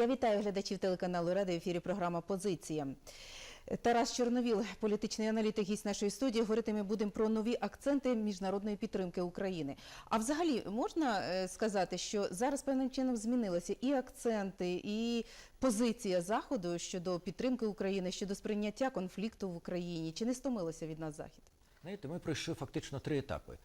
Я вітаю глядачів телеканалу Ради в ефірі програма Позиція. Тарас Чорновіл, політичний аналітик, гість нашої студії. Говорити ми будемо про нові акценти міжнародної підтримки України. А взагалі можна е, сказати, що зараз певним чином змінилися і акценти, і позиція Заходу щодо підтримки України, щодо сприйняття конфлікту в Україні. Чи не стомилося від нас Захід? Знаєте, ми пройшли фактично три етапи.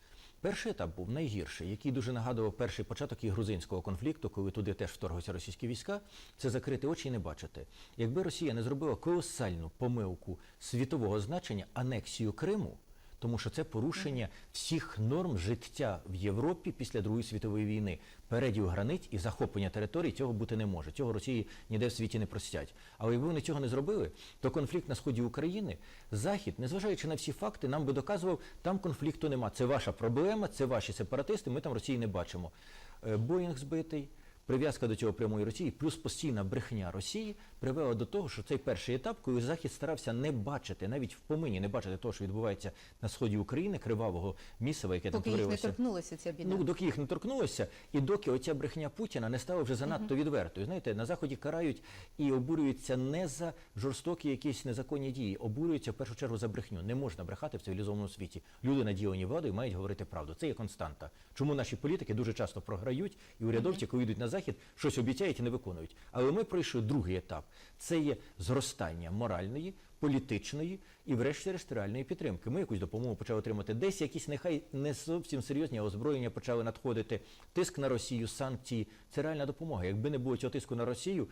Перший етап був найгірший, який дуже нагадував перший початок і грузинського конфлікту, коли туди теж вторглися російські війська. Це закрити очі і не бачити. Якби Росія не зробила колосальну помилку світового значення анексію Криму, тому що це порушення всіх норм життя в Європі після Другої світової війни. Переділ границь і захоплення територій цього бути не може. Цього Росії ніде в світі не простять. Але якби вони цього не зробили, то конфлікт на сході України, Захід, незважаючи на всі факти, нам би доказував, там конфлікту нема. Це ваша проблема, це ваші сепаратисти. Ми там Росії не бачимо. Е, Боїнг збитий. Прив'язка до цього прямої Росії, плюс постійна брехня Росії привела до того, що цей перший етап, коли Захід старався не бачити, навіть в помині не бачити того, що відбувається на сході України, кривавого місива, яке там Поки їх не творилося. торкнулася ця біда. Ну, доки їх не торкнулося, і доки оця брехня Путіна не стала вже занадто відвертою. Знаєте, на заході карають і обурюються не за жорстокі якісь незаконні дії, обурюються в першу чергу за брехню. Не можна брехати в цивілізованому світі. Люди наділені владою мають говорити правду. Це є константа. Чому наші політики дуже часто програють, і урядовці, коли йдуть на захід, щось обіцяють і не виконують. Але ми пройшли другий етап. Це є зростання моральної, політичної і, врешті-решт, реальної підтримки. Ми якусь допомогу почали отримати. Десь якісь нехай не зовсім серйозні, а озброєння почали надходити. Тиск на Росію, санкції це реальна допомога. Якби не було цього тиску на Росію,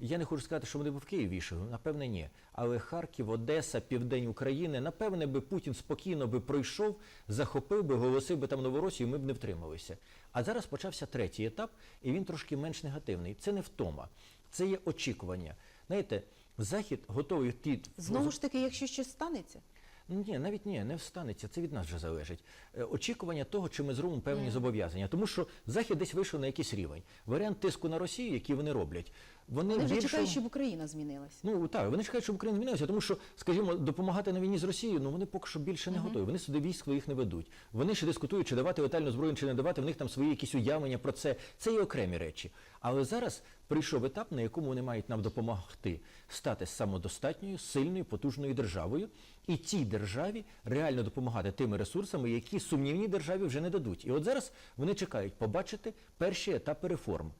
я не хочу сказати, що вони б в Київ вішали. Напевне, ні. Але Харків, Одеса, Південь України, напевне, би Путін спокійно би пройшов, захопив би, голосив би там Новоросію, ми б не втрималися. А зараз почався третій етап, і він трошки менш негативний. Це не втома, це є очікування. Знаєте, Захід готовий йти Знову ж таки, якщо щось станеться. Ні, навіть ні, не встанеться. Це від нас вже залежить. Е, Очікування того, чи ми зробимо певні зобов'язання. Тому що Захід десь вийшов на якийсь рівень. Варіант тиску на Росію, який вони роблять, вони, Вони вже більше... чекають, щоб Україна змінилася. Ну так, вони чекають, щоб Україна змінилася, тому що, скажімо, допомагати на війні з Росією, ну вони поки що більше не готові. Вони сюди військ своїх не ведуть. Вони ще дискутують, чи давати летальну зброю, чи не давати. В них там свої якісь уявлення про це. Це є окремі речі. Але зараз прийшов етап, на якому вони мають нам допомогти стати самодостатньою, сильною, потужною державою, і цій державі реально допомагати тими ресурсами, які сумнівні державі вже не дадуть. І от зараз вони чекають побачити перші етапи реформ.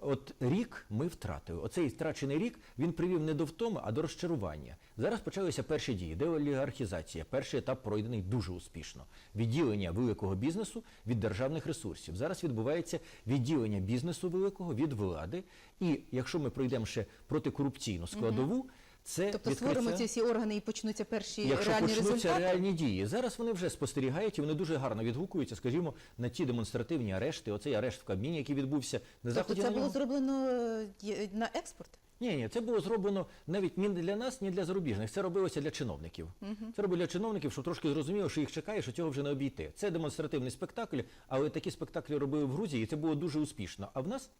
От рік ми втратили. Оцей втрачений рік він привів не до втоми, а до розчарування. Зараз почалися перші дії. Деолігархізація. Перший етап пройдений дуже успішно. Відділення великого бізнесу від державних ресурсів. Зараз відбувається відділення бізнесу великого від влади. І якщо ми пройдемо ще протикорупційну складову, це Тобто відкриття- створимо ці всі органи і почнуться перші Якщо реальні почнуться результати. реальні дії, зараз вони вже спостерігають і вони дуже гарно відгукуються, скажімо, на ті демонстративні арешти. Оцей арешт в Кабміні, який відбувся на Тобто заході. це на було зроблено е, на експорт. Ні, ні, це було зроблено навіть ні для нас, ні для зарубіжних. Це робилося для чиновників. Це робили для чиновників, щоб трошки зрозуміло, що їх чекає, що цього вже не обійти. Це демонстративний спектакль, але такі спектаклі робили в Грузії, і це було дуже успішно. А в нас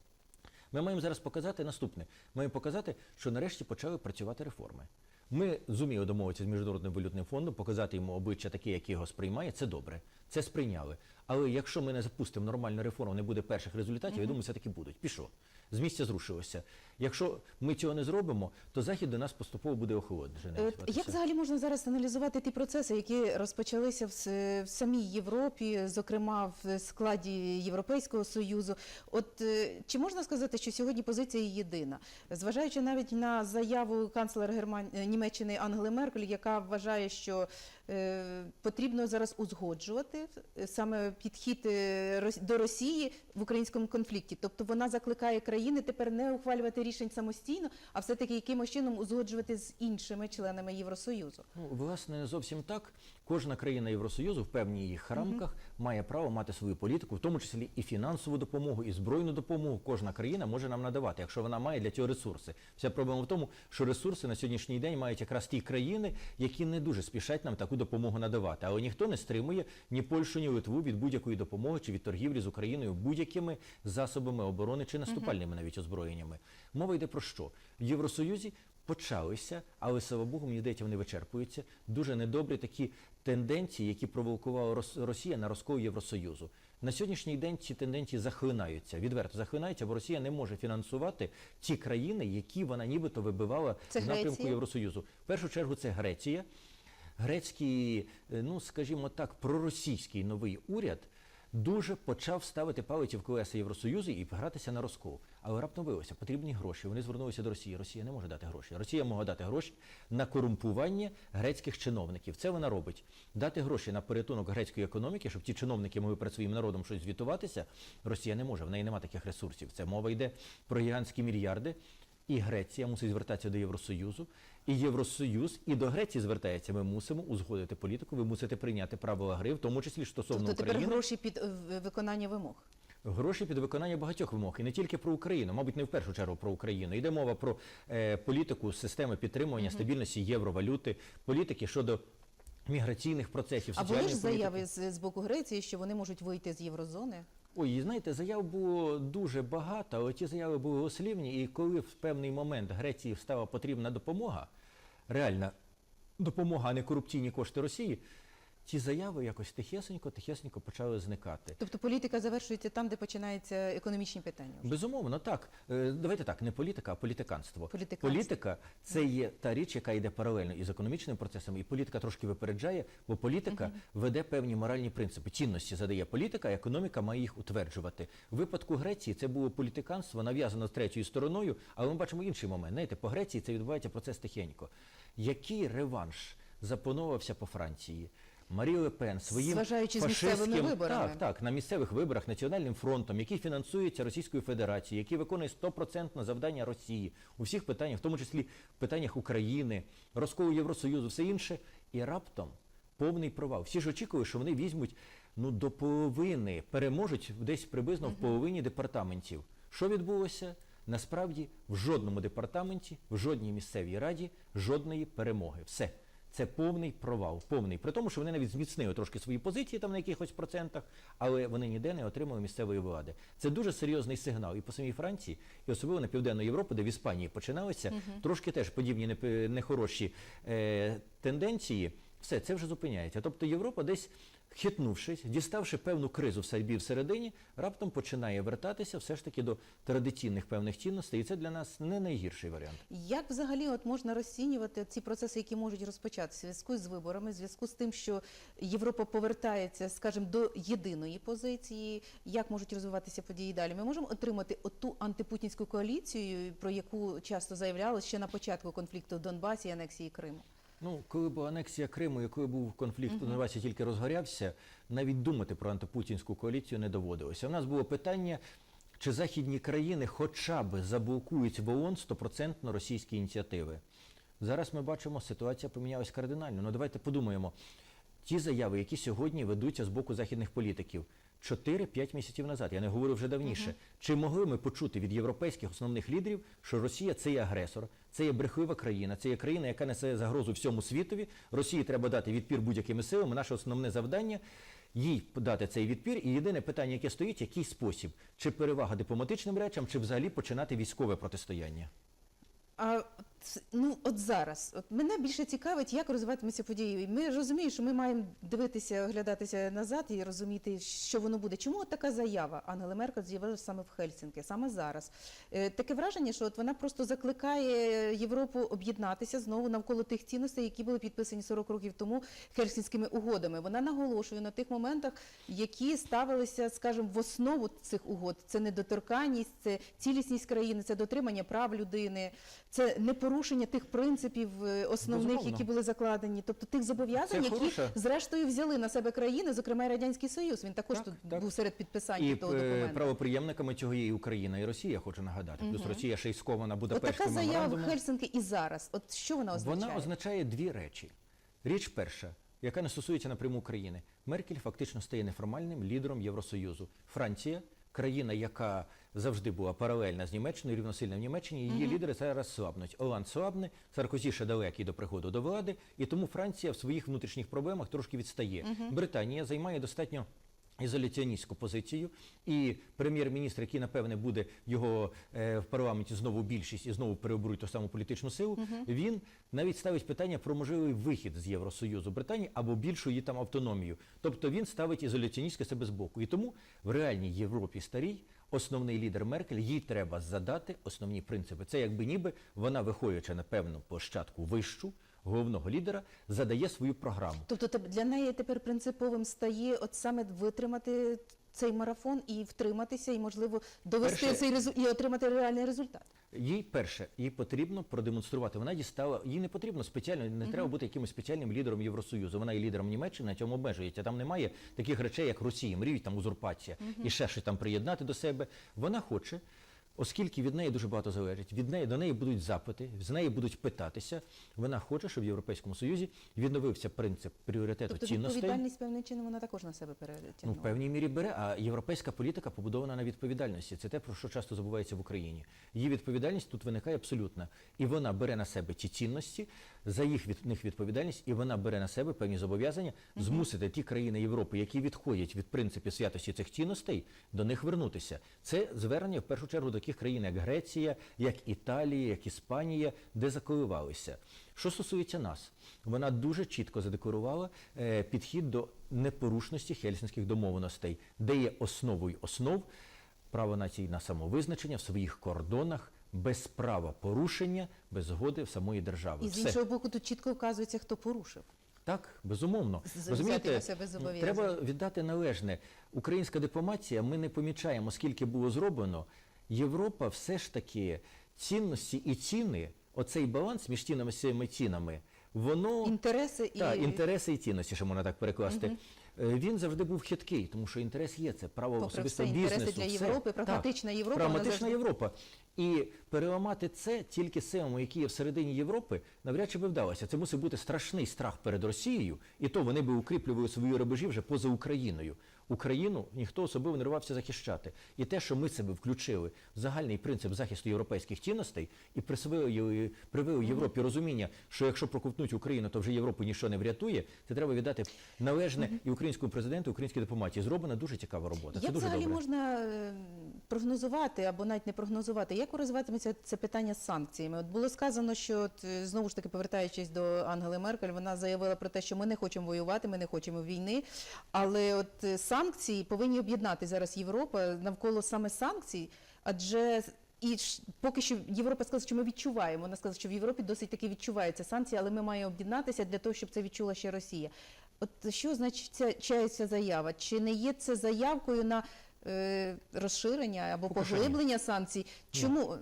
ми маємо зараз показати наступне. Ми маємо показати, що нарешті почали працювати реформи. Ми зуміли домовитися з міжнародним валютним фондом, показати йому обличчя таке, яке його сприймає. Це добре. Це сприйняли. Але якщо ми не запустимо нормальну реформу, не буде перших результатів, я думаю, все таки будуть. Пішло. З місця зрушилося. Якщо ми цього не зробимо, то захід до нас поступово буде охолоджений. Е, Як взагалі можна зараз аналізувати ті процеси, які розпочалися в, в самій Європі, зокрема в складі Європейського союзу? От е, чи можна сказати, що сьогодні позиція єдина, зважаючи навіть на заяву канцлера Герман... е, Німеччини Ангели Меркель, яка вважає, що е, потрібно зараз узгоджувати саме підхід до Росії в українському конфлікті. Тобто вона закликає країни тепер не ухвалювати рішень самостійно, а все-таки якимось чином узгоджувати з іншими членами Євросоюзу. Ну, власне, не зовсім так. Кожна країна Євросоюзу в певній їх рамках має право мати свою політику, в тому числі і фінансову допомогу, і збройну допомогу. Кожна країна може нам надавати, якщо вона має для цього ресурси. Вся проблема в тому, що ресурси на сьогоднішній день мають якраз ті країни, які не дуже спішать нам таку допомогу надавати. Але ніхто не стримує ні Польщу, ні Литву від будь-якої допомоги чи від торгівлі з Україною будь-якими засобами оборони чи наступальними навіть озброєннями. Мова йде про що? В Євросоюзі почалися, але слава Богу, мені здається, вони вичерпуються. Дуже недобрі такі тенденції, які провокувала Рос- Росія на розкол Євросоюзу. На сьогоднішній день ці тенденції захлинаються, відверто захлинаються, бо Росія не може фінансувати ті країни, які вона нібито вибивала Це в напрямку Греція? Євросоюзу. В першу чергу це Греція. Грецький, е, ну скажімо так, проросійський новий уряд дуже почав ставити палиці в колеса Євросоюзу і гратися на розкол. Але раптом виявилося, потрібні гроші. Вони звернулися до Росії. Росія не може дати гроші. Росія може дати гроші на корумпування грецьких чиновників. Це вона робить. Дати гроші на порятунок грецької економіки, щоб ті чиновники могли перед своїм народом щось звітуватися. Росія не може. В неї немає таких ресурсів. Це мова йде про гігантські мільярди. І Греція мусить звертатися до Євросоюзу, і Євросоюз і до Греції звертається. Ми мусимо узгодити політику. Ви мусите прийняти правила гри, в тому числі стосовно Тобто тепер гроші під виконання вимог. Гроші під виконання багатьох вимог, і не тільки про Україну, мабуть, не в першу чергу про Україну. Йде мова про е, політику системи підтримування стабільності євровалюти, політики щодо міграційних процесів, А були ж заяви з, з боку Греції, що вони можуть вийти з єврозони? Ой, знаєте, заяв було дуже багато, але ті заяви були ослівні, і коли в певний момент Греції стала потрібна допомога, реальна допомога, а не корупційні кошти Росії, ті заяви якось тихесенько, тихесенько почали зникати. Тобто політика завершується там, де починаються економічні питання. вже. Безумовно, так. Е, Давайте так, не політика, а політиканство. Політиканство. Політика це є та річ, яка йде паралельно із економічним процесом, і політика трошки випереджає, бо політика веде певні моральні принципи. Цінності задає політика, а економіка має їх утверджувати. У випадку Греції це було політиканство, нав'язано з третьою стороною, але ми бачимо інший момент. Знаєте, по Греції це відбувається процес тихенько. Який реванш запланувався по Франції? Марі Ле Пен своїм Зважаючи з місцевими фашистським- виборами. Так, так, на місцевих виборах національним фронтом, який фінансується Російською Федерацією, який виконує стопроцентне завдання Росії у всіх питаннях, в тому числі питаннях України, розколу Євросоюзу, все інше, і раптом повний провал. Всі ж очікують, що вони візьмуть ну до половини, переможуть десь приблизно в половині департаментів. Що відбулося? Насправді в жодному департаменті, в жодній місцевій раді жодної перемоги. Все. Це повний провал, повний. При тому, що вони навіть зміцнили трошки свої позиції там на якихось процентах, але вони ніде не отримали місцевої влади. Це дуже серйозний сигнал і по самій Франції, і особливо на Південну Європу, де в Іспанії починалися трошки теж подібні нехороші е, тенденції. Все, це вже зупиняється. Тобто Європа десь хитнувшись, діставши певну кризу в собі всередині, раптом починає вертатися все ж таки до традиційних певних цінностей, і це для нас не найгірший варіант. Як взагалі от можна розцінювати ці процеси, які можуть розпочатися в зв'язку з виборами, в зв'язку з тим, що Європа повертається, скажімо, до єдиної позиції? Як можуть розвиватися події далі? Ми можемо отримати оту антипутінську коаліцію, про яку часто заявляли ще на початку конфлікту в Донбасі і анексії Криму? Ну, коли була анексія Криму, коли був конфлікт у Донбасі тільки розгорявся, навіть думати про антипутінську коаліцію не доводилося. У нас було питання, чи західні країни хоча б заблокують в ООН стопроцентно російські ініціативи. Зараз ми бачимо, ситуація помінялась кардинально. Ну давайте подумаємо. Ті заяви, які сьогодні ведуться з боку західних політиків, 4-5 місяців назад, я не говорю вже давніше. Чи могли ми почути від європейських основних лідерів, що Росія це є агресор, це є брехлива країна, це є країна, яка несе загрозу всьому світові. Росії треба дати відпір будь-якими силами. Наше основне завдання їй дати цей відпір. І єдине питання, яке стоїть, який спосіб, чи перевага дипломатичним речам, чи взагалі починати військове протистояння. А ну от зараз, от мене більше цікавить, як розвиватимуться події. Ми розуміємо, що ми маємо дивитися, оглядатися назад і розуміти, що воно буде. Чому от така заява Ангели Меркель з'явилася саме в Хельсінки, саме зараз? Е, таке враження, що от вона просто закликає Європу об'єднатися знову навколо тих цінностей, які були підписані 40 років тому Хельсінськими угодами. Вона наголошує на тих моментах, які ставилися, скажімо, в основу цих угод. Це недоторканність, це цілісність країни, це дотримання прав людини, це непорушення тих принципів е, основних, Безумовно. які були закладені, тобто тих зобов'язань, які хороша- зрештою взяли на себе країни, зокрема і радянський союз. Він також Так, тут так. був серед підписань І того е, документу. правоприємниками цього є і Україна, і Росія, хочу нагадати. Плюс Росія ще й скована От така Будапештським заява в. Хельсинки і зараз. От що вона означає? Вона означає дві речі. Річ перша, яка не стосується напряму України. Меркель фактично стає неформальним лідером Євросоюзу. Франція, країна, яка завжди була паралельна з Німеччиною, рівносильна в Німеччині, її лідери зараз слабнуть. Оланд слабне, Саркозі ще далекий до приходу до влади, і тому Франція в своїх внутрішніх проблемах трошки відстає. Британія займає достатньо ізоляціоністську позицію, і прем'єр-міністр, який напевне буде його е, в парламенті знову більшість і знову переоберуть ту саму політичну силу, він навіть ставить питання про можливий вихід з Євросоюзу Британії або більшу її там автономію. Тобто він ставить ізоляціоністське себе з боку. І тому в реальній Європі старій основний лідер Меркель їй треба задати основні принципи. Це якби ніби вона, виходячи на певну площадку вищу головного лідера, задає свою програму. Тобто для неї тепер принциповим стає от саме витримати цей марафон і втриматися, і можливо довести Перше- цей резу... і отримати реальний результат. Їй перше, їй потрібно продемонструвати. Вона дістала, їй не потрібно спеціально, не треба бути якимось спеціальним лідером Євросоюзу. Вона є лідером Німеччини, на цьому обмежується. Там немає таких речей, як Росії, мріють там узурпація і ще щось там приєднати до себе. Вона хоче. Оскільки від неї дуже багато залежить, від неї до неї будуть запити, з неї будуть питатися. Вона хоче, щоб в Європейському Союзі відновився принцип пріоритету Тобто цінностей. відповідальність певним чином вона також на себе Ну, в певній мірі бере, а європейська політика побудована на відповідальності. Це те, про що часто забувається в Україні. Її відповідальність тут виникає абсолютно, І вона бере на себе ті цінності, за їх від них відповідальність, і вона бере на себе певні зобов'язання змусити ті країни Європи, які відходять від принципів святості цих цінностей, до них вернутися. Це звернення в першу чергу до таких країн, як Греція, як Італія, як Іспанія, де заколивалися. Що стосується нас, вона дуже чітко задекорувала е, підхід до непорушності хельсінських домовленостей, де є основою основ право націй на самовизначення в своїх кордонах, без права порушення, без згоди в самої держави. І з Все. іншого боку, тут чітко вказується, хто порушив. Так, безумовно. З- взяти Розумієте, на себе зобов'язання. треба віддати належне. Українська дипломатія, ми не помічаємо, скільки було зроблено. Європа все ж таки цінності і ціни, оцей баланс між цінами і цінами, воно Інтереси і так, інтереси і цінності, що можна так перекласти. Е, Він завжди був хиткий, тому що інтерес є це право Попри особистого все, інтереси бізнесу. для все. Європи, Так, прагматична Європа, Прагматична завжди- Європа. І переламати це тільки силами, які є всередині Європи, навряд чи би вдалося. Це мусить бути страшний страх перед Росією, і то вони би укріплювали свої рубежі вже поза Україною. Україну ніхто особливо не рвався захищати. І те, що ми себе включили в загальний принцип захисту європейських цінностей і присвоїли привели Європі розуміння, що якщо проковтнуть Україну, то вже Європу нічого не врятує. Це треба віддати належне і українському президенту, і українській дипломатії. Зроблена дуже цікава робота. Це Як дуже взагалі добре. можна е, прогнозувати або навіть не прогнозувати, як розвиватиметься це питання з санкціями? От було сказано, що от, е, знову ж таки повертаючись до Ангели Меркель, вона заявила про те, що ми не хочемо воювати, ми не хочемо війни. Але от е, санкції повинні об'єднати зараз Європа навколо саме санкцій, адже і поки що Європа сказала, що ми відчуваємо. Вона сказала, що в Європі досить таки відчуваються санкції, але ми маємо об'єднатися для того, щоб це відчула ще Росія. От що значить ця, заява? Чи не є це заявкою на е, розширення або що поглиблення санкцій? Чому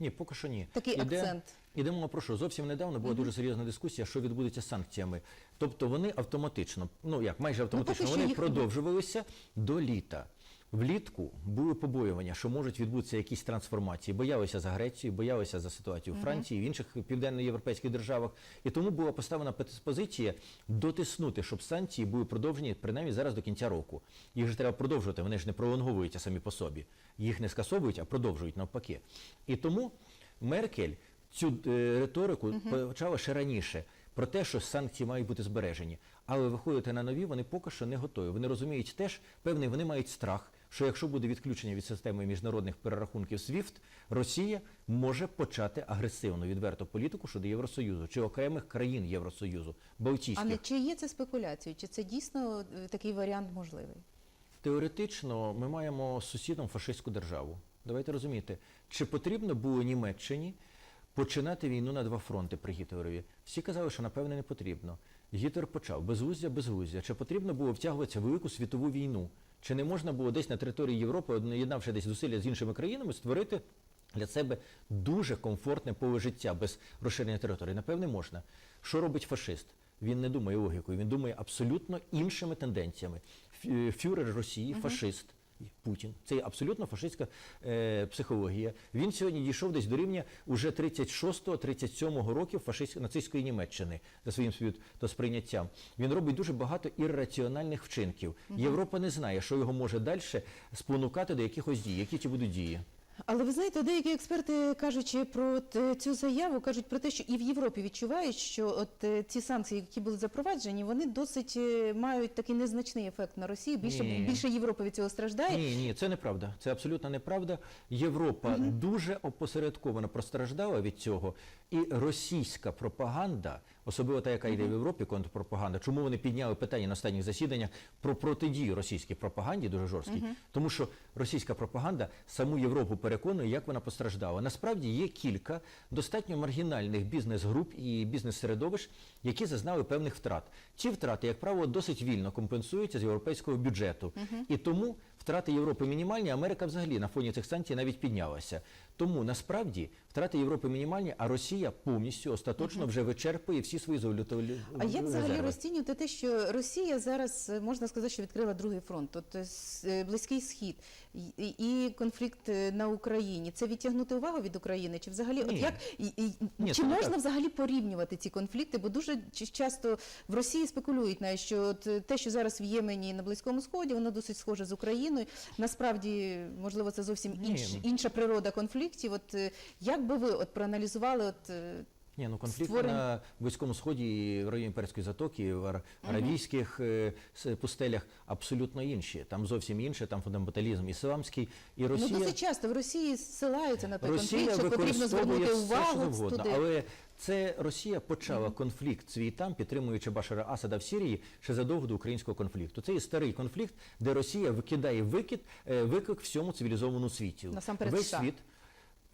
Ні, поки що ні. такий Іде- акцент? Іде мова про що? Зовсім недавно була дуже серйозна дискусія, що відбудеться з санкціями. Тобто вони автоматично, ну як майже автоматично, ну, вони їх- продовжувалися до літа. Влітку були побоювання, що можуть відбутися якісь трансформації. Боялися за Грецію, боялися за ситуацію в Франції, в інших південноєвропейських державах. І тому була поставлена позиція дотиснути, щоб санкції були продовжені принаймні зараз до кінця року. Їх же треба продовжувати, вони ж не пролонговуються самі по собі. Їх не скасовують, а продовжують навпаки. І тому Меркель цю е, риторику почала ще раніше про те, що санкції мають бути збережені. Але виходити на нові вони поки що не готові. Вони розуміють теж, певний, вони мають страх, що якщо буде відключення від системи міжнародних перерахунків SWIFT, Росія може почати агресивну відверту політику щодо Євросоюзу чи окремих країн Євросоюзу, Балтійських. А не чи є це спекуляцією? Чи це дійсно е, такий варіант можливий? Теоретично ми маємо сусідом фашистську державу. Давайте розуміти, чи потрібно було Німеччині починати війну на два фронти при Гітлерові? Всі казали, що напевне не потрібно. Гітлер почав безглуздя, безглуздя. Чи потрібно було втягуватися в велику світову війну? Чи не можна було десь на території Європи, об'єднавши десь зусилля з іншими країнами, створити для себе дуже комфортне поле життя без розширення території? Напевне, можна. Що робить фашист? Він не думає логікою, він думає абсолютно іншими тенденціями. Фюрер Росії, фашист. Путін. Це абсолютно фашистська е, психологія. Він сьогодні дійшов десь до рівня уже 36-37 років фашист нацистської Німеччини за своїм світосприйняттям. Він робить дуже багато ірраціональних вчинків. Європа не знає, що його може далі спонукати до якихось дій. Які ті будуть дії? Але ви знаєте, деякі експерти, кажучи про цю заяву, кажуть про те, що і в Європі відчувають, що от е, ці санкції, які були запроваджені, вони досить е, мають такий незначний ефект на Росію. Більше Ні. більше Європи від цього страждає. Ні, ні, це неправда. Це абсолютно неправда. Європа дуже опосередковано постраждала від цього, і російська пропаганда, особливо та, яка йде в Європі, контрпропаганда. Чому вони підняли питання на останніх засіданнях про протидію російській пропаганді, дуже жорсткій? Тому що російська пропаганда саму Європу переконує, як вона постраждала. Насправді є кілька достатньо маргінальних бізнес-груп і бізнес-середовищ, які зазнали певних втрат. Ці втрати, як правило, досить вільно компенсуються з європейського бюджету. І тому втрати Європи мінімальні, Америка взагалі на фоні цих санкцій навіть піднялася. Тому насправді втрати Європи мінімальні, а Росія повністю остаточно вже вичерпує всі свої золотові А як взагалі розцінювати те, що Росія зараз е, можна сказати, що відкрила другий фронт, е, близький схід і, конфлікт на Україні. Це відтягнути увагу від України? Чи взагалі, от як і, і, Ні, чи можна так. взагалі порівнювати ці конфлікти? Бо дуже часто в Росії спекулюють навіть, що от те, що зараз в Ємені і на Близькому Сході, воно досить схоже з Україною. Насправді, можливо, це зовсім інш, ну. інша природа конфліктів. От е, як би ви от проаналізували от е, Ні, ну конфлікт Створен- на Близькому Сході, і в районі Перської затоки, в аравійських е, пустелях абсолютно інші. Там зовсім інше, там фундаменталізм ісламський. І Росія, Ну, досить часто в Росії ссилаються на той Росія конфлікт, що потрібно звернути все, що увагу завгодно. туди. Але це Росія почала конфлікт свій там, підтримуючи Башара Асада в Сирії ще задовго до українського конфлікту. Це є старий конфлікт, де Росія викидає викид, е, виклик всьому цивілізованому світі. Насамперед Весь світ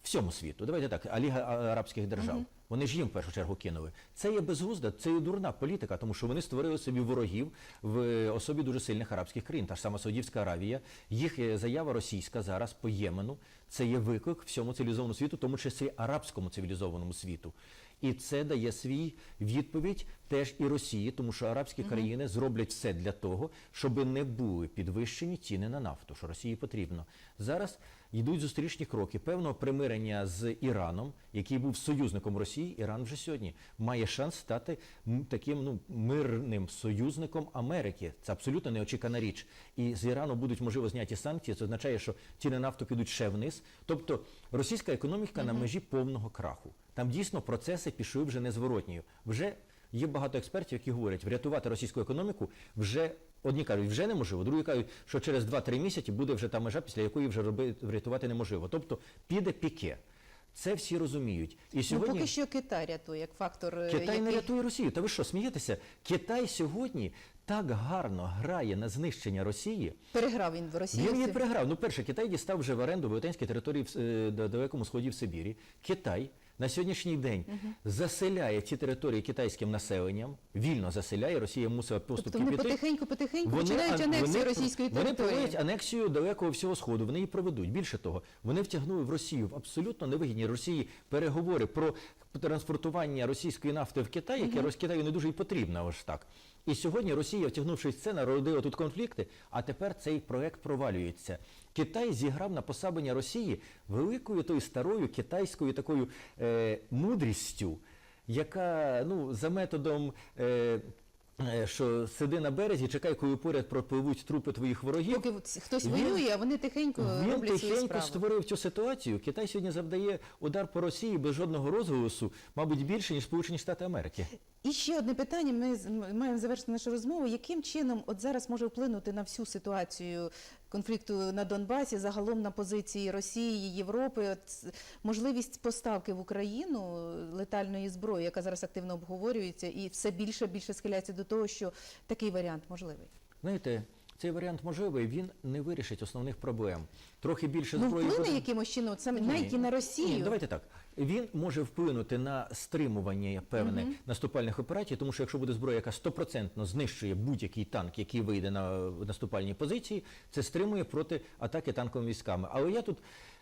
всьому світу. Давайте так, а Ліга арабських держав. Вони ж їм в першу чергу кинули. Це є безглузда, це є дурна політика, тому що вони створили собі ворогів в особі дуже сильних арабських країн. Та ж сама Саудівська Аравія, їх заява російська зараз по Ємену. Це є виклик всьому цивілізованому світу, тому числі арабському цивілізованому світу. І це дає свій відповідь теж і Росії, тому що арабські країни зроблять все для того, щоб не були підвищені ціни на нафту, що Росії потрібно. Зараз йдуть зустрічні кроки певного примирення з Іраном, який був союзником Росії. Іран вже сьогодні має шанс стати таким ну мирним союзником Америки. Це абсолютно неочікана річ. І з Ірану будуть можливо зняті санкції. Це означає, що ціни нафту підуть ще вниз. Тобто російська економіка на межі повного краху. Там дійсно процеси пішли вже незворотньою. Вже є багато експертів, які говорять, врятувати російську економіку вже одні кажуть, вже неможливо, другі кажуть, що через 2-3 місяці буде вже та межа, після якої вже роби, врятувати неможливо. Тобто піде піке. Це всі розуміють. І Ну, сьогодні поки що Китай рятує як фактор, е, Китай не рятує Росію. Та ви що, смієтеся? Китай сьогодні так гарно грає на знищення Росії. переграв він в Росії. Він її переграв. Ну, перше, Китай дістав вже в оренду велетенські території в е, далекому сході в Сибірі. Китай на сьогоднішній день заселяє ці території китайським населенням, вільно заселяє. Росія мусила поступки Тобто піти. потихеньку-потихеньку Вони, починають анексію вони, російської Вони проводять анексію далекого всього сходу. Вони її проведуть. Більше того, вони втягнули в Росію в абсолютно невигідні Росії переговори про транспортування російської нафти в Китай, яке mm Китаю не дуже і потрібно ось так. І сьогодні Росія, втягнувшись в це, народила тут конфлікти, а тепер цей проект провалюється. Китай зіграв на посабення Росії великою тою старою китайською такою е, мудрістю, яка ну, за методом. Е, е, що сиди на березі, чекай, коли поряд пропливуть трупи твоїх ворогів. Поки хтось Він- воює, а вони тихенько Він роблять свою тихенько справу. створив цю ситуацію. Китай сьогодні завдає удар по Росії без жодного розголосу, мабуть, більше ніж Сполучені Штати Америки. І ще одне питання. Ми маємо завершити нашу розмову. Яким чином от зараз може вплинути на всю ситуацію конфлікту на Донбасі, загалом на позиції Росії, Європи? От можливість поставки в Україну летальної зброї, яка зараз активно обговорюється, і все більше більше схиляється до того, що такий варіант можливий. Знаєте, цей варіант можливий, він не вирішить основних проблем. Трохи більше Ну зброї вплине якимось чином, це навіть і на Росію. Ні, давайте так. Він може вплинути на стримування певне наступальних операцій, тому що якщо буде зброя, яка стопроцентно знищує будь-який танк, який вийде на наступальні позиції, це стримує проти атаки танковими військами. Але я тут,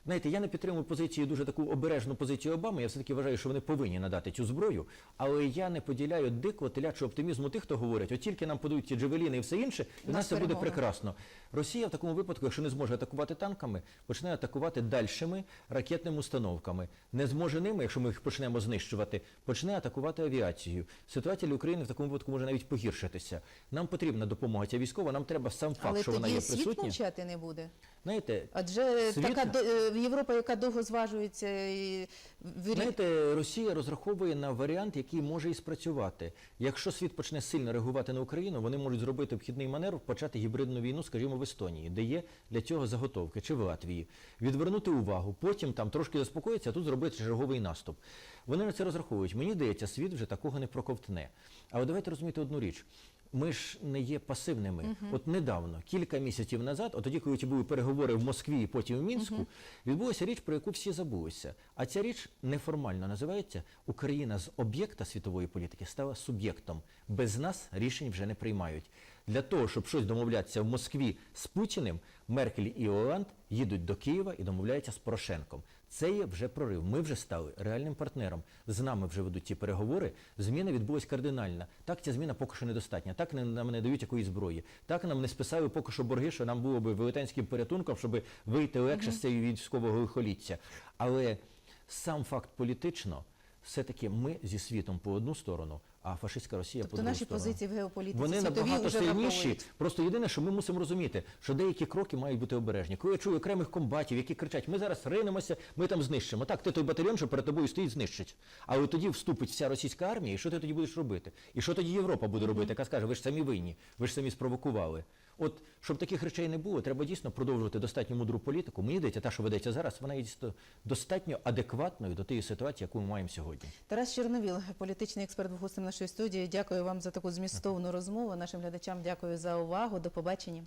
знаєте, я не підтримую позицію дуже таку обережну позицію Обами. Я все таки вважаю, що вони повинні надати цю зброю. Але я не поділяю дико телячого оптимізму тих, хто говорить, от тільки нам подають ці джевеліни і все інше, і в нас це буде прекрасно. Росія в такому випадку, якщо не зможе атакувати танками, почне атакувати дальшими ракетними установками. Не зможе ними, якщо ми їх почнемо знищувати, почне атакувати авіацією. Ситуація для України в такому випадку може навіть погіршитися. Нам потрібна допомога ця військова. Нам треба сам факт, Але що вона тоді є світ присутня. мовчати не буде. Знаєте, Адже Світ- така е, Європа, яка довго зважується і Знаєте, Росія розраховує на варіант, який може і спрацювати. Якщо світ почне сильно реагувати на Україну, вони можуть зробити обхідний маневр, почати гібридну війну, скажімо, в Естонії, де є для цього заготовки, чи в Латвії, відвернути увагу, потім там трошки заспокоїться, а тут зробити черговий наступ. Вони на це розраховують. Мені здається, світ вже такого не проковтне. Але давайте розуміти одну річ. Ми ж не є пасивними. От недавно, кілька місяців назад, от тоді, коли ті були переговори в Москві і потім в Мінську, відбулася річ, про яку всі забулися. А ця річ неформально називається Україна з об'єкта світової політики стала суб'єктом. Без нас рішень вже не приймають. Для того, щоб щось домовлятися в Москві з Путіним, Меркель і Оланд їдуть до Києва і домовляються з Порошенком. Це є вже прорив. Ми вже стали реальним партнером. З нами вже ведуть ці переговори. Зміна відбулась кардинальна. Так, ця зміна поки що недостатня. Так нам не дають якоїсь зброї. Так нам не списали поки що борги, що нам було би велетенським порятунком, щоб вийти легше з цієї військового лихоліття. Але сам факт політично, все-таки ми зі світом по одну сторону, а фашистська Росія по тобто другу наші сторону. позиції в геополітиці Вони набагато сильніші. Просто єдине, що ми мусимо розуміти, що деякі кроки мають бути обережні. Коли я чую окремих комбатів, які кричать, ми зараз ринемося, ми там знищимо. Так, ти той батальйон, що перед тобою стоїть, знищить. Але тоді вступить вся російська армія, і що ти тоді будеш робити? І що тоді Європа буде робити, яка скаже, ви ж самі винні, ви ж самі спровокували. От щоб таких речей не було, треба дійсно продовжувати достатньо мудру політику. Мені здається, та, що ведеться зараз, вона є дійсно достатньо адекватною до тієї ситуації, яку ми маємо сьогодні. Тарас Чорновіл, політичний експерт, був гостем нашої студії. Дякую вам за таку змістовну розмову. Нашим глядачам дякую за увагу. До побачення.